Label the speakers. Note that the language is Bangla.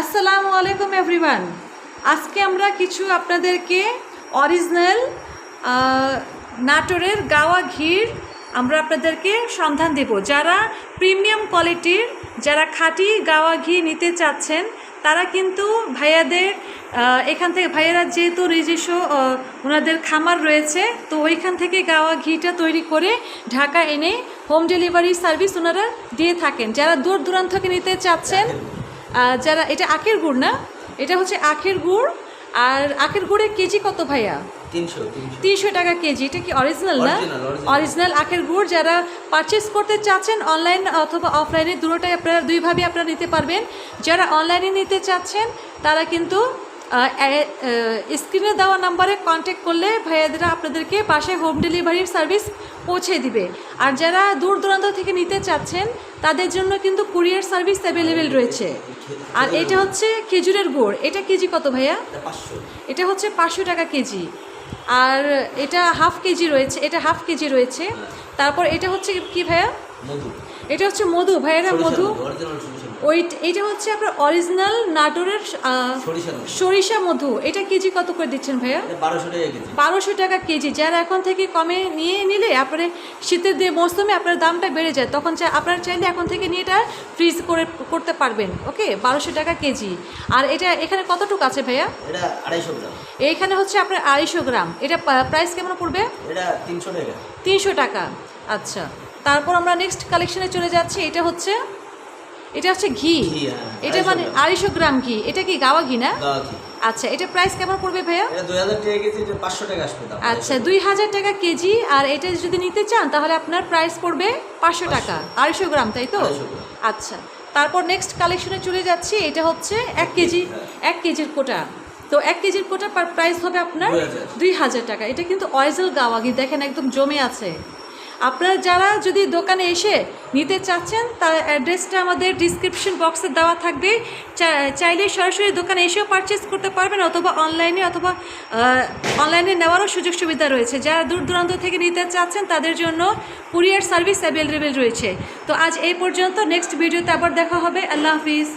Speaker 1: আসসালামু আলাইকুম এভরিওয়ান আজকে আমরা কিছু আপনাদেরকে অরিজিনাল নাটোরের গাওয়া ঘির আমরা আপনাদেরকে সন্ধান দেব। যারা প্রিমিয়াম কোয়ালিটির যারা খাঁটি গাওয়া ঘি নিতে চাচ্ছেন, তারা কিন্তু ভাইয়াদের এখান থেকে ভাইয়েরা যেহেতু নিজস্ব ওনাদের খামার রয়েছে, তো ওইখান থেকে গাওয়া ঘিটা তৈরি করে ঢাকা এনে হোম ডেলিভারি সার্ভিস ওনারা দিয়ে থাকেন। যারা দূর দূরান্ত থেকে নিতে চাচ্ছেন যারা এটা আখের গুড় না? এটা হচ্ছে আখের গুড়। আর আখের গুড়ের কেজি কত ভাইয়া?
Speaker 2: তিনশো
Speaker 1: টাকা কেজি। এটা কি অরিজিনাল না. অরিজিনাল আখের গুড়। যারা পারচেস করতে চাচ্ছেন অনলাইন অথবা অফলাইনে দুটোটাই আপনারা দুইভাবে আপনারা নিতে পারবেন। যারা অনলাইনে নিতে চাচ্ছেন তারা কিন্তু স্ক্রিনে দেওয়া নাম্বারে কন্ট্যাক্ট করলে ভাইয়াদেরা আপনাদেরকে বাসায় হোম ডেলিভারির সার্ভিস পৌঁছে দিবে। আর যারা দূর দূরান্ত থেকে নিতে চাচ্ছেন তাদের জন্য কিন্তু কুরিয়ার সার্ভিস অ্যাভেলেবেল রয়েছে। আর এটা হচ্ছে খেজুরের গুড়। এটা কেজি কত ভাইয়া?
Speaker 2: এটা
Speaker 1: হচ্ছে পাঁচশো টাকা কেজি। আর এটা হাফ কেজি রয়েছে এটা হাফ কেজি রয়েছে। তারপর এটা হচ্ছে কি ভাইয়া? এটা হচ্ছে মধু ভাইয়ারা মধু। ওই এটা হচ্ছে আপনার অরিজিনাল নাটোরের
Speaker 2: সরিষা মধু।
Speaker 1: এটা কেজি কত করে দিচ্ছেন ভাইয়া?
Speaker 2: বারোশো টাকা কেজি।
Speaker 1: যারা এখন থেকে কমে নিয়ে নিলে আপনার শীতের দিয়ে মৌসুমে আপনার দামটা বেড়ে যায় তখন আপনারা চাইলে এখন থেকে নিয়ে এটা ফ্রিজ করে করতে পারবেন ওকে? বারোশো টাকা কেজি। আর এটা এখানে কতটুকু আছে ভাইয়া?
Speaker 2: এটা আড়াইশো গ্রাম।
Speaker 1: এইখানে হচ্ছে আপনার আড়াইশো গ্রাম। এটা প্রাইস কেমন পড়বে?
Speaker 2: তিনশো টাকা।
Speaker 1: আচ্ছা। তারপর আমরা নেক্সট কালেকশনে চলে যাচ্ছি এটা হচ্ছে এটা হচ্ছে ঘি।
Speaker 2: হ্যাঁ,
Speaker 1: এটা মানে আড়াইশো গ্রাম। ঘি। এটা কি গাওয়া ঘি না? আচ্ছা এটা প্রাইস কেমন পড়বে ভাইয়া? আচ্ছা দুই হাজার টাকা কেজি আর এটা যদি নিতে চান তাহলে আপনার প্রাইস পড়বে পাঁচশো টাকা। আড়াইশো গ্রাম তাই তো? আচ্ছা তারপর নেক্সট কালেকশনে চলে যাচ্ছি এটা হচ্ছে এক কেজি এক কেজির কোটা। তো এক কেজির কোটা পার প্রাইস হবে আপনার দুই হাজার। টাকা। এটা কিন্তু অয়েজেল গাওয়া ঘি দেখেন একদম জমে আছে। আপনারা যারা যদি দোকানে এসে নিতে চাচ্ছেন, তার অ্যাড্রেসটা আমাদের ডিসক্রিপশন বক্সে দেওয়া থাকবে। চাইলে সরাসরি দোকানে এসেও পারচেস করতে পারবেন অথবা অনলাইনে অথবা অনলাইনে নেওয়ারও সুযোগ সুবিধা রয়েছে। যারা দূর দূরান্ত থেকে নিতে চাচ্ছেন, তাদের জন্য কুরিয়ার সার্ভিস অ্যাভেলেবেল রয়েছে। তো আজ এই পর্যন্ত নেক্সট ভিডিওতে আবার দেখা হবে। আল্লাহ হাফিজ।